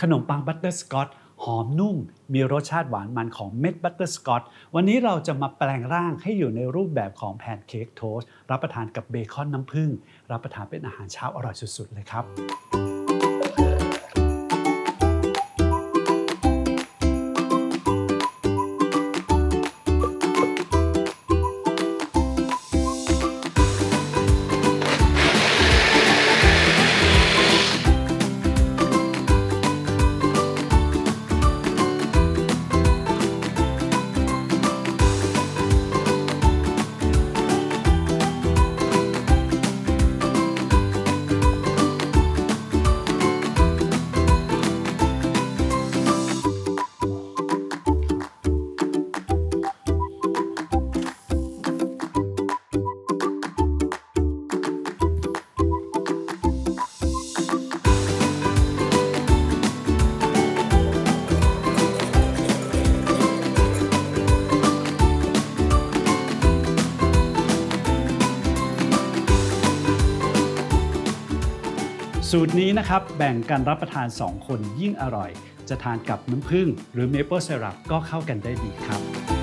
ขนมปังบัตเตอร์สกอตหอมนุ่ม มีรสชาติหวานมันของเม็ดบัตเตอร์สกอตวันนี้เราจะมาแปลงร่างให้อยู่ในรูปแบบของแพนเค้กโทส์รับประทานกับเบคอนน้ำผึ้งรับประทานเป็นอาหารเช้าอร่อยสุดๆเลยครับ สูตรนี้นะครับแบ่งกันรับประทาน 2 คนยิ่งอร่อย จะทานกับน้ำผึ้งหรือเมเปิลไซรัปก็เข้ากันได้ดีครับ